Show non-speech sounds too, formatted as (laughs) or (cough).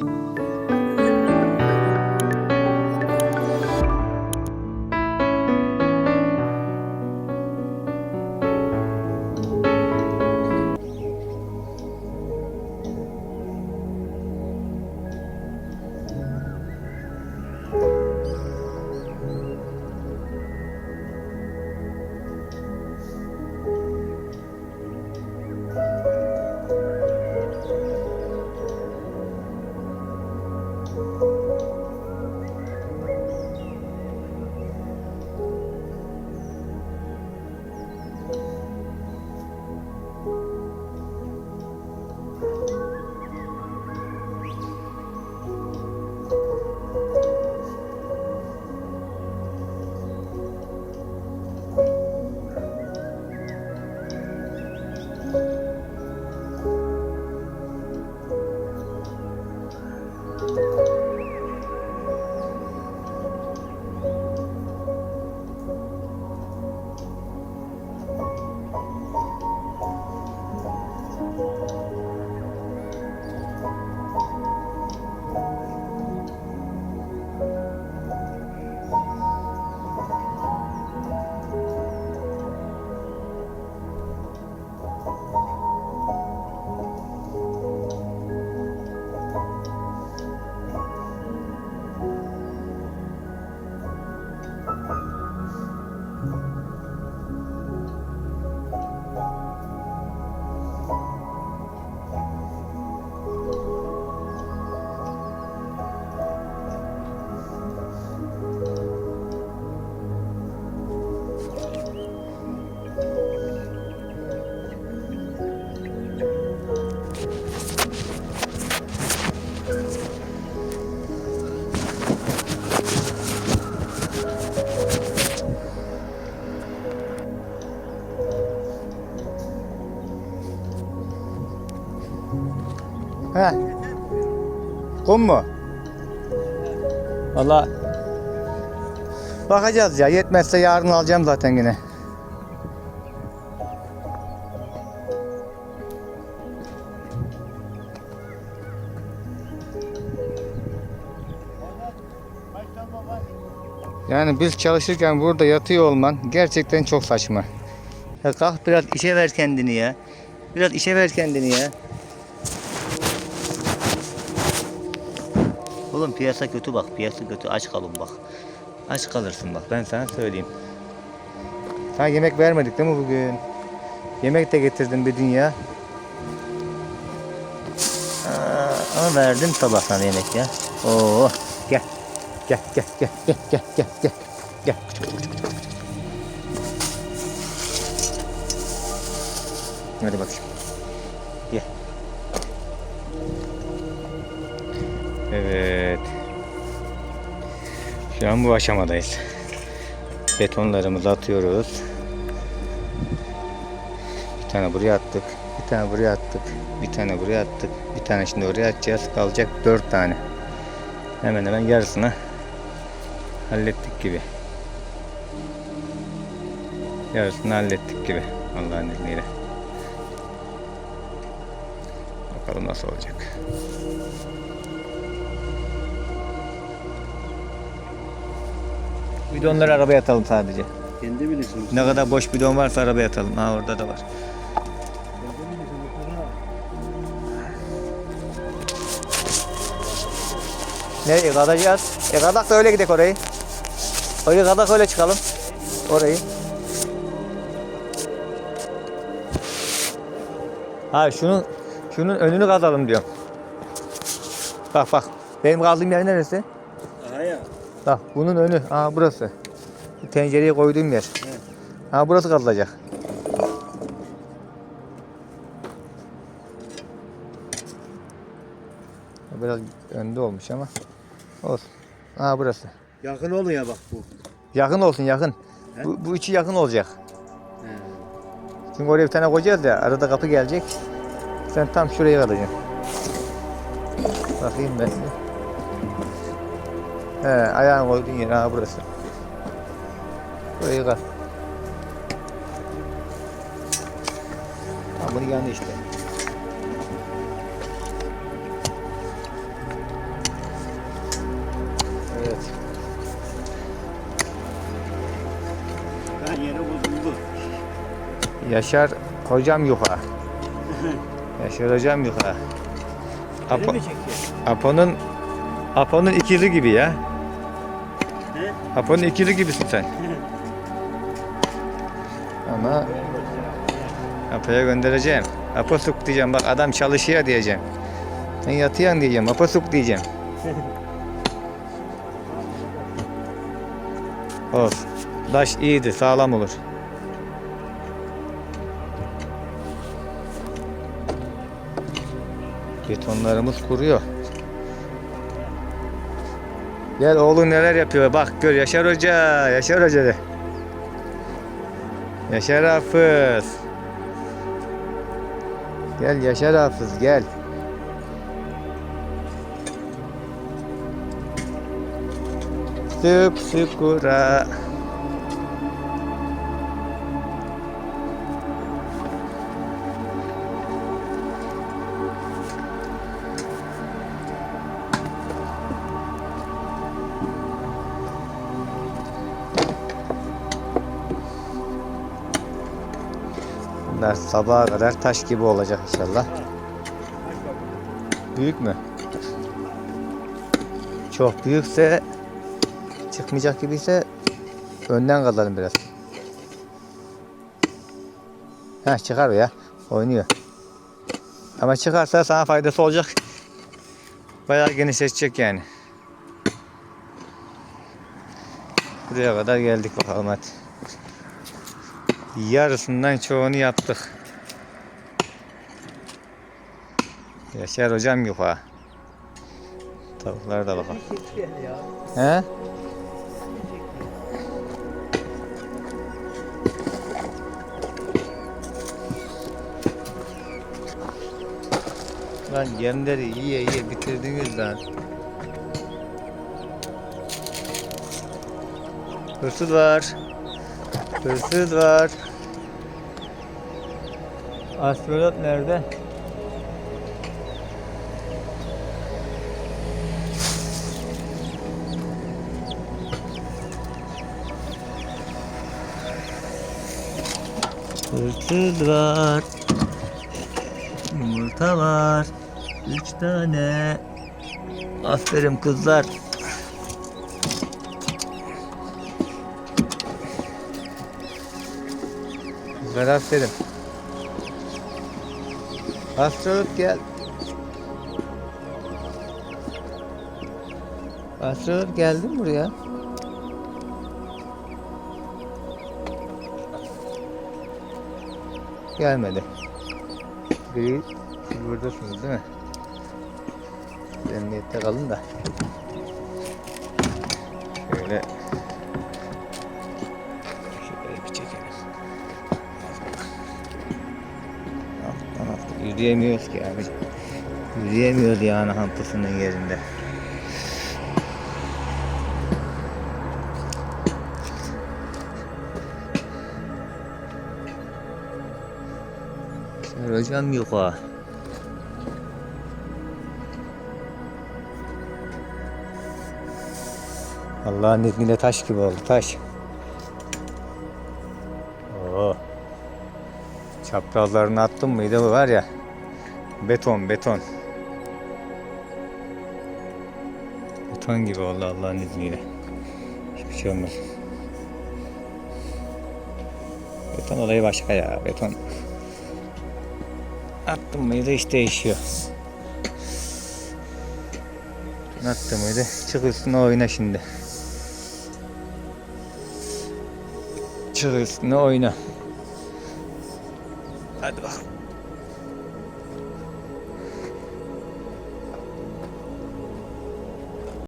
Bye. He. Kum mu? Valla bakacağız ya. Yetmezse yarın alacağım zaten yine. Yani biz çalışırken burada yatıyor olman gerçekten çok saçma. Ya kalk biraz işe ver kendini ya. Biraz işe ver kendini ya. Oğlum piyasa kötü bak. Piyasa kötü. Aç kalın bak. Aç kalırsın bak. Ben sana söyleyeyim. Sana yemek vermedik değil mi bugün? Yemek de getirdim bir dünya. Aa, ama verdim sabah sana yemek ya. Oo, gel. Gel gel gel gel gel gel gel. Gel. Hadi bakayım. Evet. Şu an bu aşamadayız. Betonlarımızı atıyoruz. Bir tane buraya attık. Bir tane buraya attık. Bir tane buraya attık. Bir tane şimdi oraya atacağız. Kalacak dört tane. Hemen hemen yarısını hallettik gibi. Yarısını hallettik gibi. Allah'ın izniyle. Bakalım nasıl olacak. Bidonları arabaya atalım sadece. Kendi bilirsin. Ne kadar boş bidon varsa arabaya atalım. Ha orada da var. Nereye kadacağız? E kadak da öyle gidelim orayı. Orayı kadak öyle çıkalım. Orayı. Ha şunun şunun önünü kazalım diyorum. Bak bak. Benim kaldığım yer neresi? Bak bunun önü. Aa burası. Bu tencereye koyduğum yer. Evet. Ha burası kazılacak. Biraz önde olmuş ama olsun. Ha burası. Yakın oluyor bak bu. Yakın olsun yakın. He? Bu, bu içi yakın olacak. He. Çünkü oraya bir tane koyacağız ya arada kapı gelecek. Sen tam şuraya kalacaksın. Bakayım ben. He, ayağını koyduğun yer ha burası. Burayı yıkar. Ha bunu yandı işte. Evet. Ben yere bozuldu. Yaşar hocam yuha. (laughs) Yaşar hocam yuha. Apo, Apo'nun Apo'nun ikizi gibi ya. Apo'nun ikizi gibisin sen. Ama Apo'ya göndereceğim. Apo suk diyeceğim. Bak adam çalışıyor diyeceğim. Sen yatıyorsun diyeceğim. Apo suk diyeceğim. (laughs) Olsun. Taş iyiydi. Sağlam olur. Betonlarımız kuruyor. Gel oğlun neler yapıyor. Bak gör Yaşar Hoca. Yaşar Hoca de. Yaşar Hafız. Gel Yaşar Hafız gel. Süp süpura. Bunlar sabaha kadar taş gibi olacak inşallah. Büyük mü? Çok büyükse çıkmayacak gibiyse önden kalalım biraz. Heh çıkar ya. Oynuyor. Ama çıkarsa sana faydası olacak. Bayağı genişletecek yani. Buraya kadar geldik bakalım hadi. Yarısından çoğunu yaptık. Yaşar hocam yok ha. Tavuklara da bakalım. He? Lan yemleri yiye yiye bitirdiniz lan. Hırsız var. Hırsız var. Astronot nerede? Hırsız var. Yumurta var. Üç tane. Aferin kızlar. Kızlar aferin. Astronot gel. Astronot geldin buraya? Gelmedi. Siz buradasınız değil mi? Emniyette kalın da. Şöyle yürüyemiyoruz ki abi. Yürüyemiyoruz yani hampısının yerinde. Yok ha. Allah'ın izniyle taş gibi oldu taş. Oo. Çaprazlarını attım mıydı bu var ya. Beton beton. Beton gibi oldu Allah'ın izniyle. Hiçbir şey olmaz. Beton olayı başka ya beton. Attım mıydı iş değişiyor. Attım mıydı çık üstüne oyna şimdi. Çık üstüne oyna. Hadi bakalım.